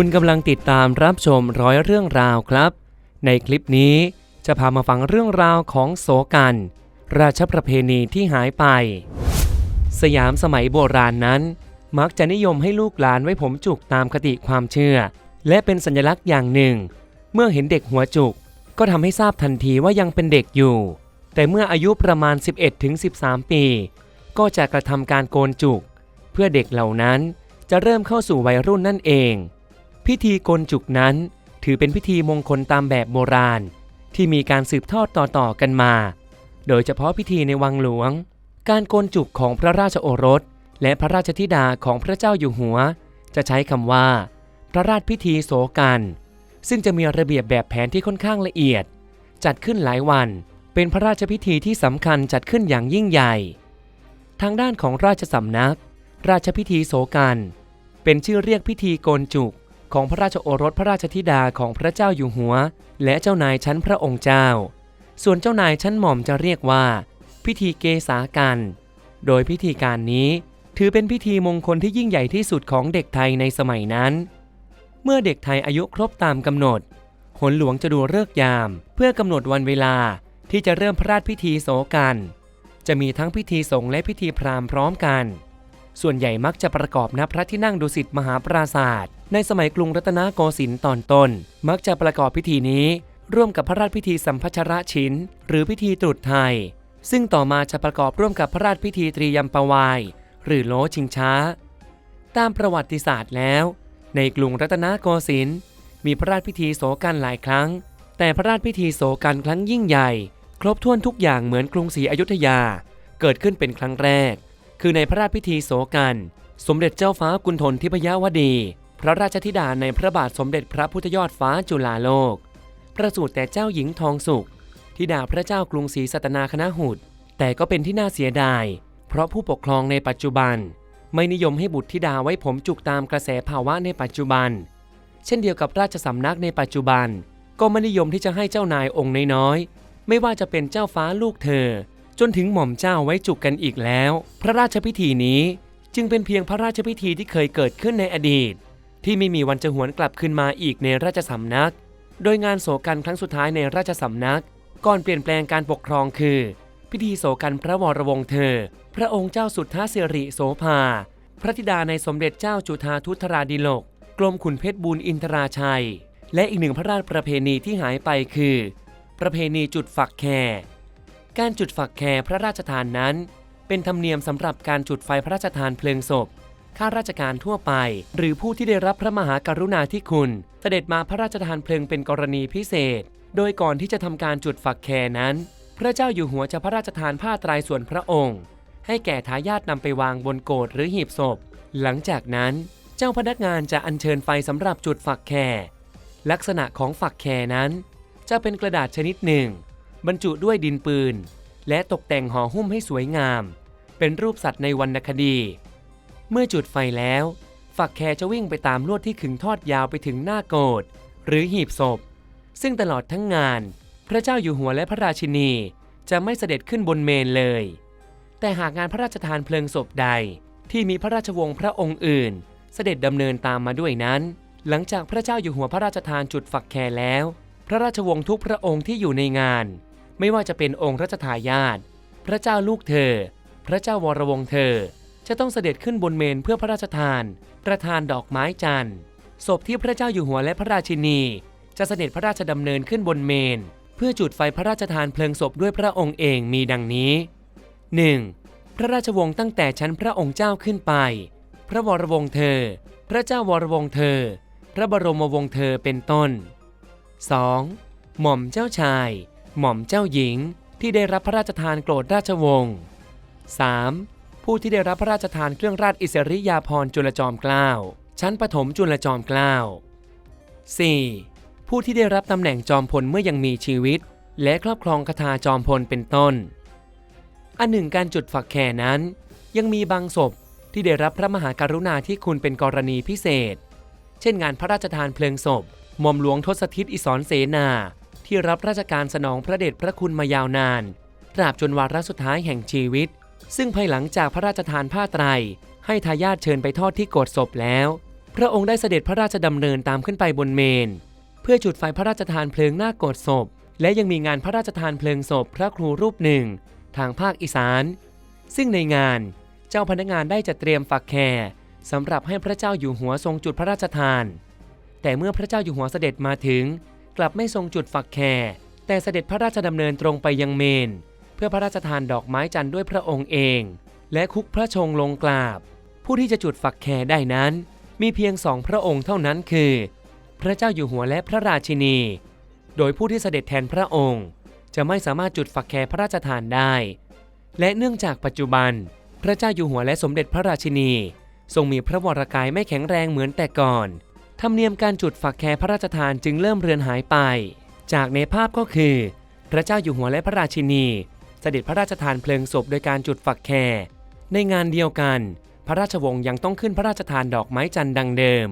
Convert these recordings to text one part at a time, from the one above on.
คุณกำลังติดตามรับชมร้อยเรื่องราวครับ ในคลิปนี้จะพามาฟังเรื่องราวของโสกัน ราชประเพณีที่หายไป สยามสมัยโบราณนั้น มักจะนิยมให้ลูกหลานไว้ผมจุกตามคติความเชื่อ และเป็นสัญลักษณ์อย่างหนึ่ง เมื่อเห็นเด็กหัวจุก ก็ทำให้ทราบทันทีว่ายังเป็นเด็กอยู่ แต่เมื่ออายุประมาณ 11-13 ปี ก็จะกระทำการโกนจุก เพื่อเด็กเหล่านั้นจะเริ่มเข้าสู่วัยรุ่นนั่นเอง พิธีโกนจุกนั้น ถือเป็นพิธีมงคลตามแบบโบราณ ที่มีการสืบทอดต่อๆกันมา โดยเฉพาะพิธีในวังหลวง การโกนจุกของพระราชโอรส และพระราชธิดาของพระเจ้าอยู่หัว จะใช้คำว่า พระราชพิธีโสกัน ซึ่งจะมีระเบียบแบบแผนที่ค่อนข้างละเอียด จัดขึ้นหลายวัน เป็นพระราชพิธีที่สำคัญจัดขึ้นอย่างยิ่งใหญ่ ทางด้านของราชสำนัก ราชพิธีโสกัน เป็นชื่อเรียกพิธีโกนจุก ของพระราชโอรสพระราชธิดาของพระเจ้าอยู่หัว และเจ้านายชั้นพระองค์เจ้า ส่วนเจ้านายชั้นหม่อมจะเรียกว่า พิธีเกษากัน โดยพิธีการนี้ถือเป็นพิธีมงคลที่ยิ่งใหญ่ที่สุดของเด็กไทยในสมัยนั้น เมื่อเด็กไทยอายุครบตามกำหนดหนหลวงจะดูเลิกยาม เพื่อกำหนดวันเวลาที่จะเริ่มพระราชพิธีโสกัน จะมีทั้งพิธีสงฆ์และพิธีพราหมณ์พร้อมกัน ส่วนใหญ่มักจะประกอบณพระที่นั่งดุสิตมหาปราศาสตร์ในสมัยกรุงรัตนโกสินทร์ตอนต้น มักจะประกอบพิธีนี้ ร่วมกับพระราชพิธีสัมพัชระชินหรือพิธีตรุษไทย ซึ่งต่อมาจะประกอบร่วมกับพระราชพิธีตรียมปวาย หรือโลชิงช้า ตามประวัติศาสตร์แล้ว ในกรุงรัตนโกสินทร์มีพระราชพิธีโสกันหลายครั้ง แต่พระราชพิธีโสกันครั้งยิ่งใหญ่ ครบถ้วนทุกอย่างเหมือนกรุงศรีอยุธยา เกิดขึ้นเป็นครั้งแรก คือในพระราชพิธีโสกัน สมเด็จเจ้าฟ้ากุณฑลทิพยวดี พระราชธิดาในพระบาทสมเด็จพระพุทธยอดฟ้าจุฬาโลก ประสูติแต่เจ้าหญิงทองสุข ธิดาพระเจ้ากรุงศรีสัตนาคณะหุดแต่ก็เป็นที่น่าเสียดาย เพราะผู้ปกครองในปัจจุบัน ไม่นิยมให้บุตรธิดาไว้ผมจุกตามกระแสภาวะในปัจจุบัน เช่นเดียวกับราชสำนักในปัจจุบัน ก็ไม่นิยมที่จะให้เจ้านายองค์น้อยๆไม่ว่าจะเป็นเจ้าฟ้าลูกเธอ จนถึงหม่อมเจ้าไว้จุกกันอีกแล้ว พระราชพิธีนี้จึงเป็นเพียงพระราชพิธีที่เคยเกิดขึ้นในอดีต ที่ไม่มีวันจะหวนกลับคืนมาอีกในราชสำนัก โดยงานโศกันครั้งสุดท้ายในราชสำนัก ก่อนเปลี่ยนแปลงการปกครองคือ พิธีโศกันพระวรวงศ์เธอ พระองค์เจ้าสุทธาสิริโสภา พระธิดาในสมเด็จเจ้าจุฑาทุตราดิโลกกรมขุนเพชรบุญอินทราชัย และอีกหนึ่งพระราชประเพณีที่หายไปคือ ประเพณีจุดฝักแคร การจุดฝักแคร์พระราชทานนั้น เป็นธรรมเนียมสำหรับการจุดไฟพระราชทานเพลิงศพข้าราชการทั่วไป หรือผู้ที่ได้รับพระมหากรุณาธิคุณ เสด็จมาพระราชทานเพลิงเป็นกรณีพิเศษ โดยก่อนที่จะทำการจุดฝักแคร์นั้น พระเจ้าอยู่หัวจะพระราชทานผ้าตรายส่วนพระองค์ ให้แก่ทายาทนำไปวางบนโกรธหรือหีบศพ หลังจากนั้น เจ้าพนักงานจะอัญเชิญไฟสำหรับจุดฝักแคร์ลักษณะของฝักแคร์นั้น จะเป็นกระดาษชนิดหนึ่ง บรรจุด้วยดินปืน และตกแต่งห่อหุ้มให้สวยงาม เป็นรูปสัตว์ในวรรณคดี เมื่อจุดไฟแล้ว ฝักแคร์จะวิ่งไปตามลวดที่ขึงทอดยาวไปถึงหน้าโกรธหรือหีบศพ ซึ่งตลอดทั้งงาน พระเจ้าอยู่หัวและพระราชินีจะไม่เสด็จขึ้นบนเมนเลย แต่หากงานพระราชทานเพลิงศพใดที่มีพระราชวงศ์พระองค์อื่น เสด็จดำเนินตามมาด้วยนั้น หลังจากพระเจ้าอยู่หัวพระราชทานจุดฝักแคร์แล้ว พระราชวงศ์ทุกพระองค์ที่อยู่ในงาน ไม่ว่าจะเป็นองค์รัชทายาทพระเจ้าลูกเธอ พระเจ้าวรวงเธอ จะต้องเสด็จขึ้นบนเมนเพื่อพระราชทาน ประทานดอกไม้จันทร์ศพที่พระเจ้าอยู่หัวและพระราชินี จะเสด็จพระราชดำเนินขึ้นบนเมน เพื่อจุดไฟพระราชทานเพลิงศพด้วยพระองค์เองมีดังนี้ 1. พระราชวงศ์ตั้งแต่ชั้นพระองค์เจ้าขึ้นไป พระวรวงศ์เธอ พระเจ้าวรวงศ์เธอ พระบรมวงศ์เธอเป็นต้น 2. หม่อมเจ้าชาย หม่อมเจ้าหญิงที่ได้รับพระราชทานโกรธราชวงศ์ 3. ผู้ที่ได้รับพระราชทานเครื่องราชอิสริยาภรณ์จุลจอมเกล้า ชั้นปฐมจุลจอมเกล้า 4. ผู้ที่ได้รับตำแหน่งจอมพลเมื่อยังมีชีวิต และครอบครองคาถาจอมพลเป็นต้น อันหนึ่งการจุดฝักแค่นั้น ยังมีบางศพที่ได้รับพระมหากรุณาธิคุณเป็นกรณีพิเศษ เช่นงานพระราชทานเพลิงศพหม่อมหลวงทศทิตอิสรเสนา ที่รับราชการสนองพระเดชพระคุณมายาวนาน ตราบจนวาระสุดท้ายแห่งชีวิต ซึ่งภายหลังจากพระราชทานผ้าไตร ให้ทายาทเชิญไปทอดที่โกรธศพแล้ว พระองค์ได้เสด็จพระราชดำเนินตามขึ้นไปบนเมน เพื่อจุดไฟพระราชทานเพลิงหน้าโกรธศพ และยังมีงานพระราชทานเพลิงศพพระครูรูปหนึ่ง ทางภาคอีสาน ซึ่งในงานเจ้าพนักงานได้จัดเตรียมฝักแคร์สำหรับให้พระเจ้าอยู่หัวทรงจุดพระราชทาน แต่เมื่อพระเจ้าอยู่หัวเสด็จมาถึง กลับไม่ทรงจุดฝักแคร์แต่เสด็จพระราชดำเนินตรงไปยังเมน เพื่อพระราชทานดอกไม้จันทร์ด้วยพระองค์เอง และคุกพระชงลงกราบ ผู้ที่จะจุดฝักแคร์ได้นั้น มีเพียงสองพระองค์เท่านั้นคือ พระเจ้าอยู่หัวและพระราชินี โดยผู้ที่เสด็จแทนพระองค์ จะไม่สามารถจุดฝักแคร์พระราชทานได้ และเนื่องจากปัจจุบัน พระเจ้าอยู่หัวและสมเด็จพระราชินี ทรงมีพระวรกายไม่แข็งแรงเหมือนแต่ก่อน ธรรมเนียมการจุดฝักแคร์พระราชทานจึงเริ่มเรือนหายไป จากในภาพก็คือ พระเจ้าอยู่หัวและพระราชินี เสด็จพระราชทานเพลิงศพโดยการจุดฝักแคร์ในงานเดียวกัน พระราชวงศ์ยังต้องขึ้นพระราชทานดอกไม้จันทร์ดังเดิม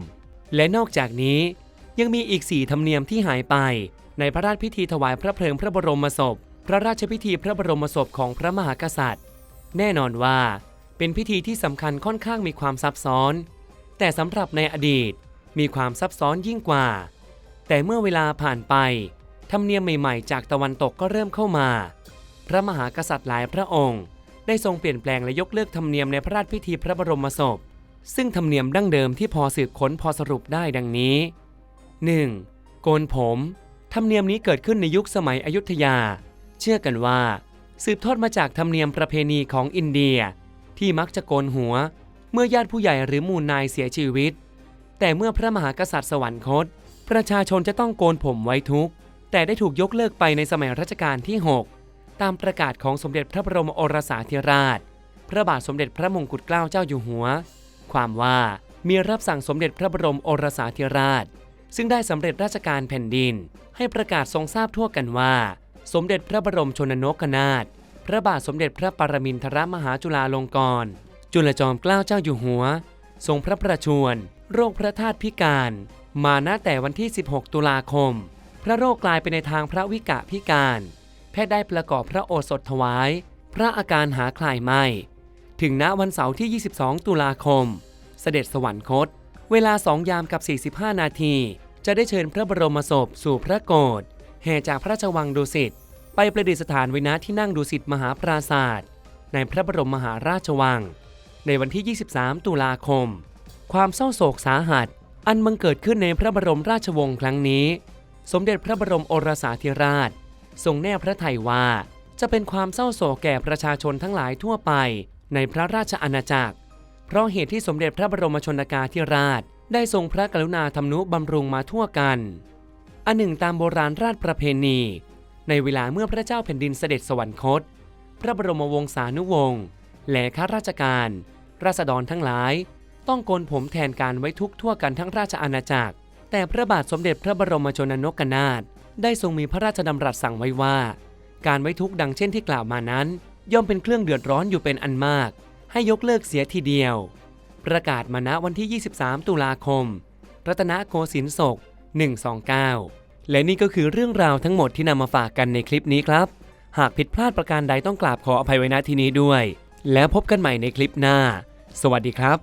และนอกจากนี้ยังมีอีกสี่ธรรมเนียมที่หายไป ในพระราชพิธีถวายพระเพลิงพระบรมศพ พระราชพิธีพระบรมศพของพระมหากษัตริย์ แน่นอนว่า เป็นพิธีที่สำคัญค่อนข้างมีความซับซ้อน แต่สำหรับในอดีต มีความซับซ้อนยิ่งกว่า แต่เมื่อเวลาผ่านไป ธรรมเนียมใหม่ๆ จากตะวันตกก็เริ่มเข้ามา พระมหากษัตริย์หลายพระองค์ ได้ทรงเปลี่ยนแปลงและยกเลิกธรรมเนียมในพระราชพิธีพระบรมศพ ซึ่งธรรมเนียมดั้งเดิมที่พอสืบค้นพอสรุปได้ดังนี้ 1. โกนผม ธรรมเนียมนี้เกิดขึ้นในยุคสมัยอยุธยา เชื่อกันว่า สืบทอดมาจากธรรมเนียมประเพณีของอินเดีย ที่มักจะโกนหัว เมื่อญาติผู้ใหญ่หรือหมู่นายเสียชีวิต แต่เมื่อพระมหากษัตริย์สวรรคต ประชาชนจะต้องโกนผมไว้ทุกข์แต่ได้ถูกยกเลิกไปในสมัยรัชกาลที่ 6 ตามประกาศของสมเด็จพระบรมโอรสาธิราช พระบาทสมเด็จพระมงกุฎเกล้าเจ้าอยู่หัว ความว่ามีรับสั่งสมเด็จพระบรมโอรสาธิราช ซึ่งได้สำเร็จราชการแผ่นดิน ให้ประกาศทรงทราบทั่วกันว่า สมเด็จพระบรมชนนกนาถพระบาทสมเด็จพระปรมินทรมหาจุฬาลงกรณ์จุลจอมเกล้าเจ้าอยู่หัว ทรงพระประชวร โรคพระธาตุพิการ มาณแต่วันที่ 16 ตุลาคม พระโรคกลายไปในทางพระวิกะพิการ แพทย์ได้ประกอบพระโอสถถวาย พระอาการหาคลายไม่ ถึงณวันเสาร์ที่ 22 ตุลาคม เสด็จสวรรคต เวลา2ยามกับ 45 นาที จะได้เชิญพระบรมศพสู่พระโกศแห่จากพระราชวังดุสิตไปประดิษฐานไว้ณที่นั่งดุสิตมหาปราศาสตร์ในพระบรมมหาราชวัง ในวันที่ 23 ตุลาคม ความเศร้าโศกสาหัส อันบังเกิดขึ้นในพระบรมราชวงศ์ครั้งนี้ สมเด็จพระบรมโอรสาธิราช ทรงแน่พระทัยว่า จะเป็นความเศร้าโศกแก่ประชาชนทั้งหลายทั่วไป ในพระราชอาณาจักร เพราะเหตุที่สมเด็จพระบรมชนกาธิราช ได้ทรงพระกรุณาทำนุบำรุงมาทั่วกัน อันหนึ่งตามโบราณราชประเพณี ในเวลาเมื่อพระเจ้าแผ่นดินเสด็จสวรรคต พระบรมวงศานุวงศ์และข้าราชการ ราษฎรทั้งหลาย ต้องโกนผมแทนการไว้ทุกข์ทั่วกันทั้งราชอาณาจักร แต่พระบาทสมเด็จพระบรมชนนกนาถได้ทรงมีพระราชดำรัสสั่งไว้ว่า การไว้ทุกข์ดังเช่นที่กล่าวมานั้น ย่อมเป็นเครื่องเดือดร้อนอยู่เป็นอันมาก ให้ยกเลิกเสียทีเดียว ประกาศมาณวันที่ 23 ตุลาคม รัตนโกสินทร์ศก 129 และนี่ก็คือเรื่องราวทั้งหมดที่นำมาฝากกันในคลิปนี้ครับ หากผิดพลาดประการใดต้องกราบขออภัยไว้ณที่นี้ด้วย แล้วพบกันใหม่ในคลิปหน้า สวัสดีครับ